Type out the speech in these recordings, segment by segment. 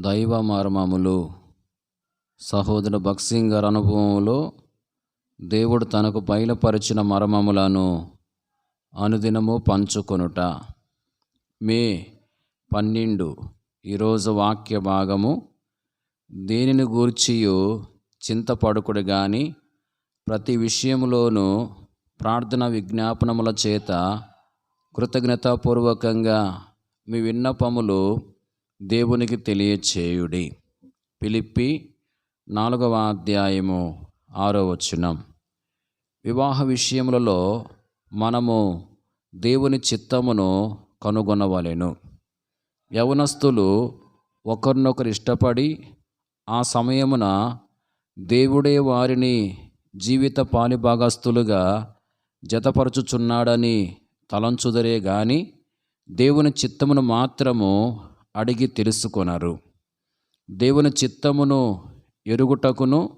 దైవ మర్మములు సహోదర భక్సింగ్ గారి అనుభవంలో దేవుడు తనకు బయలుపరిచిన మర్మములను అనుదినము పంచుకొనుట. మే పన్నెండు ఈరోజు వాక్య భాగము. దేనిని గూర్చియో చింతపడుకుడు కానీ ప్రతి విషయములోనూ ప్రార్థన విజ్ఞాపనముల చేత కృతజ్ఞతాపూర్వకంగా మీ విన్నపములు దేవునికి తెలియచేయుడి. పిలిపి నాలుగవ అధ్యాయము ఆరో వచనం. వివాహ విషయములలో మనము దేవుని చిత్తమును కనుగొనవలెను. యవనస్తులు ఒకరినొకరు ఇష్టపడి ఆ సమయమున దేవుడే వారిని జీవిత పాలిభాగస్తులుగా జతపరచుచున్నాడని తలంచుదరే గాని దేవుని చిత్తమును మాత్రము అడిగి తెలుసుకొనరు. దేవుని చిత్తమును ఎరుగుటకును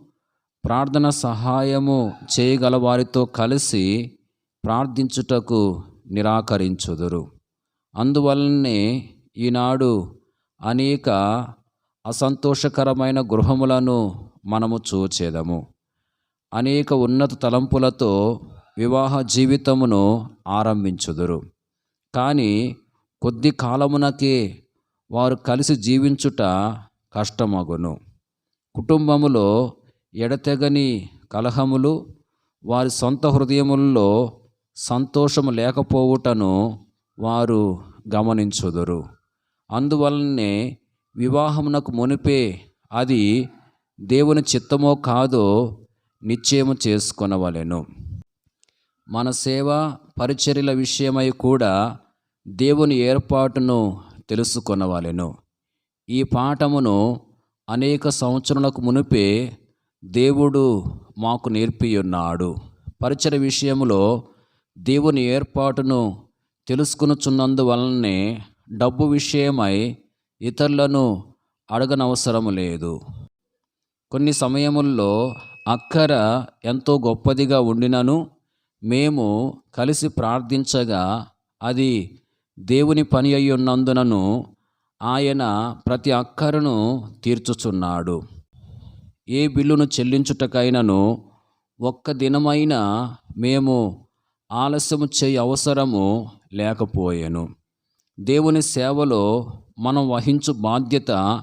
ప్రార్థన సహాయము చేయగల వారితో కలిసి ప్రార్థించుటకు నిరాకరించుదురు. అందువలనే ఈనాడు అనేక అసంతోషకరమైన గృహములను మనము చూచేదము. అనేక ఉన్నత తలంపులతో వివాహ జీవితమును ఆరంభించుదురు. కానీ కొద్ది కాలమునకే వారు కలిసి జీవించుట కష్టమగును. కుటుంబములో ఎడతెగని కలహములు వారి సొంత హృదయముల్లో సంతోషము లేకపోవుటను వారు గమనించుదురు. అందువలనే వివాహమునకు మునిపే అది దేవుని చిత్తమో కాదో నిశ్చయము చేసుకొనవలెను. మన సేవ పరిచర్యల విషయమై కూడా దేవుని ఏర్పాటును తెలుసుకొనవలెను. ఈ పాఠమును అనేక సంవత్సరాలకు మునిపే దేవుడు మాకు నేర్పియున్నాడు. పరిచయ విషయంలో దేవుని ఏర్పాటును తెలుసుకునుచున్నందువలనే డబ్బు విషయమై ఇతరులను అడగనవసరం లేదు. కొన్ని సమయముల్లో అక్కర ఎంతో గొప్పదిగా ఉండినను మేము కలిసి ప్రార్థించగా అది దేవుని పని అయ్యున్నందునను ఆయన ప్రతి అక్కరను తీర్చుచున్నాడు. ఏ బిల్లును చెల్లించుటకైనను ఒక్క దినమైన మేము ఆలస్యము చేయ అవసరము లేకపోయాను. దేవుని సేవలో మనం వహించు బాధ్యత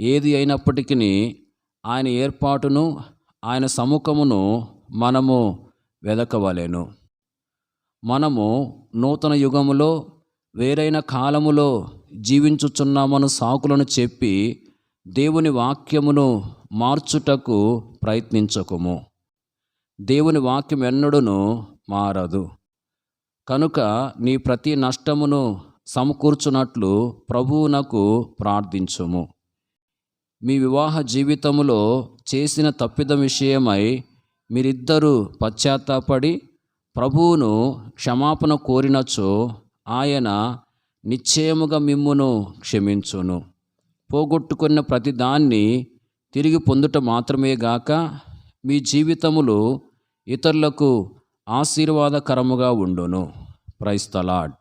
ఏది అయినప్పటికీ ఆయన ఏర్పాటును ఆయన సముఖమును మనము వెదకవలెను. మనము నూతన యుగములో వేరైన కాలములో జీవించుచున్నామను సాకులను చెప్పి దేవుని వాక్యమును మార్చుటకు ప్రయత్నించకుము. దేవుని వాక్యం ఎన్నడును మారదు. కనుక నీ ప్రతి నష్టమును సమకూర్చున్నట్లు ప్రభువునకు ప్రార్థించుము. మీ వివాహ జీవితములో చేసిన తప్పిదం విషయమై మీరిద్దరూ పశ్చాత్తాపడి ప్రభువును క్షమాపణ కోరినచో ఆయన నిశ్చయముగా మిమ్మును క్షమించును. పోగొట్టుకున్న ప్రతిదాన్ని తిరిగి పొందుట మాత్రమే గాక మీ జీవితములు ఇతరులకు ఆశీర్వాదకరముగా ఉండును. ప్రైస్తలాడ్